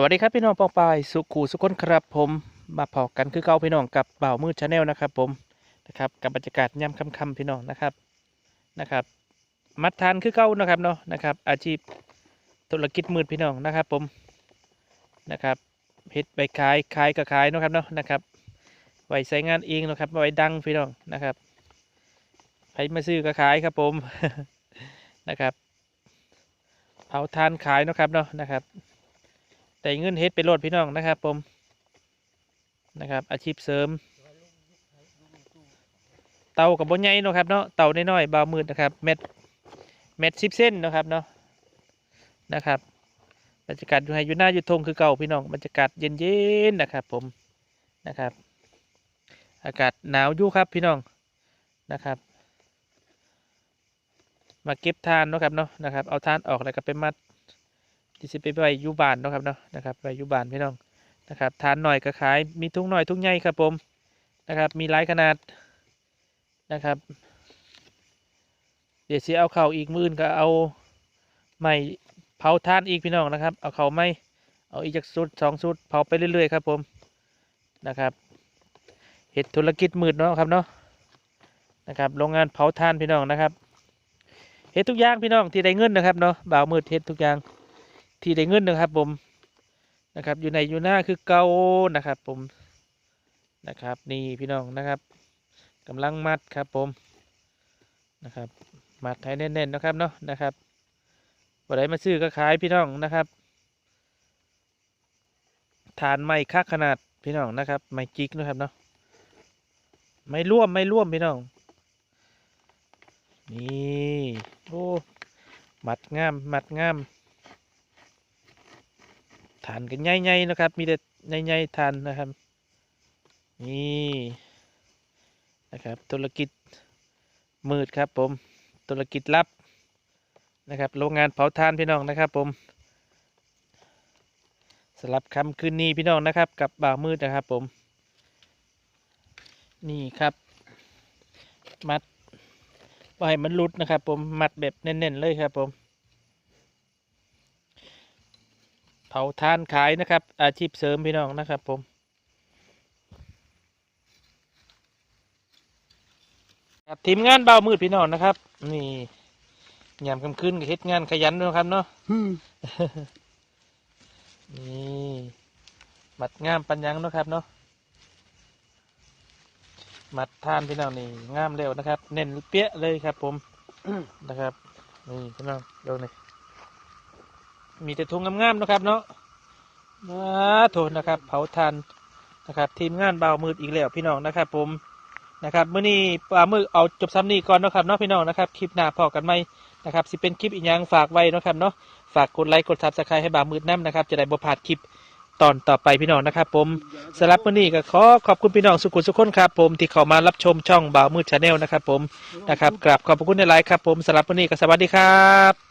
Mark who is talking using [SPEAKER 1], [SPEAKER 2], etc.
[SPEAKER 1] สวัสดีครับพี่น้องปองปายสุขูสุขคนครับผมมาพอกันคือเก่าพี่น้องกับเบ่ามืดชาแนลนะครับผมนะครับกับบรรยากาศย่ำค่ำๆพี่น้องนะครับนะครับ มัดทานคือเก่านะครับเนาะนะครับ อาชีพธุรกิจมืดพี่น้องนะครับผมนะครับเฮ็ดไปขายขายก็ขายนะครับเนาะนะครับไว้ใช้งานเองนะครับไว้ดังพี่น้องนะครับใครมาซื้อก็ขายครับผมนะครับเอาทานขายนะครับเนาะนะครับ แต่เงินเฮ็ดไปโลดพี่น้องนะครับผมนะครับ อาชีพเสริม เตากับบนใหญ่นะครับเนาะเตาน้อยๆเบามืดนะครับเม็ดเม็ดสิบเส้นนะครับเนาะนะครับบรรยากาศอยู่ให้อยู่หน้าอยู่ทงคือเก่าพี่น้องบรรยากาศเย็นๆนะครับ ผมนะครับ อากาศหนาวอยู่ครับพี่น้องนะครับ มาเก็บทานนะครับเนาะนะครับ เอาทานออกแล้วก็ไปมัด ที่สิไปไว้อยูบานเนาะครับเนาะนะครับไว้อยูบานพี่น้องนะครับทานหน่อยก็ขายมีทุงหน่อยทุงใหญ่ครับผมนะครับมีหลายขนาดนะครับ เดี๋ยวสิเอาเข่าอีกมื่นก็เอาไม้เผาทานอีกพี่น้องนะครับ เอาเข่าไม้เอาอีกจากสุดสองสุดเผาไปเรื่อยๆครับผมนะครับเห็ดธุรกิจมืดเนาะครับเนาะนะครับโรงงานเผาทานพี่น้องนะครับเห็ดทุกอย่างพี่น้องที่ได้เงินนะครับเนาะบ่าวมืดเห็ดทุกอย่าง ที่ได้เงินนะครับผมนะครับ อยู่ในอยู่หน้าคือเกานะครับผมนะครับ นี่พี่น้องนะครับกำลังมัดครับผมนะครับมัดให้แน่นๆนะครับเนาะนะครับวันไหนมาซื้อก็ขายพี่น้องนะครับ ฐานไม้ค่าขนาดพี่น้องนะครับไม้จิกนะครับเนาะไม่ร่วมไม่ร่วมพี่น้อง นี่โอ้มัดงามมัดงาม ฐานกันใหญ่ๆนะครับ มีแต่ใหญ่ๆฐานนะครับ นี่นะครับ ธุรกิจมืดครับผม ธุรกิจลับนะครับ โรงงานเผาถ่านพี่น้องนะครับผมสลับคำคืนนี้พี่น้องนะครับ กับบ่าวมืดนะครับผม นี่ครับ มัดไว้มันหลุดนะครับ ผม มัดแบบแน่นๆเลยครับผม เผาทานขายนะครับ อาชีพเสริมพี่น้องนะครับผมครับทีมงานเบามืดพี่น้องนะครับ นี่ยามกลางคืนก็เฮ็ดงานขยันด้วยครับเนาะนี่มัดงามปัญญังเนาะครับเนาะมัดทานพี่น้องนี่งามเร็วนะครับ เน้นเปี้ยเลยครับ ผมนะครับ นี่พี่น้องดูนี่ มีแต่ทุงงามๆนะครับ เนาะมาโทษนะครับ เผาทานนะครับ ทีมงานเบามืดอีกแล้วพี่น้องนะครับ ผมนะครับเมื่อนี้ปลามือเอาจบซ้ำนี้ก่อนนะครับเนาะพี่น้องนะครับคลิปหน้าพอกันไหมนะครับสิเป็นคลิปอีกอย่างฝากไว้นะครับเนาะฝากกดไลค์กดซับสไครต์ให้บามืดน้ำนะครับจะได้บ่พลาดคลิปตอนต่อไปพี่น้องนะครับ ผมสำหรับมื่อนี้ก็ขอขอบคุณพี่น้องสุขุมสุขคนครับผมที่เข้ามารับชมช่องบ่าวมืดชาแนลนะครับ ผมนะครับกราบขอบพระคุณในไลน์ครับผมสำหรับมื่อนี้ก็สวัสดีครับ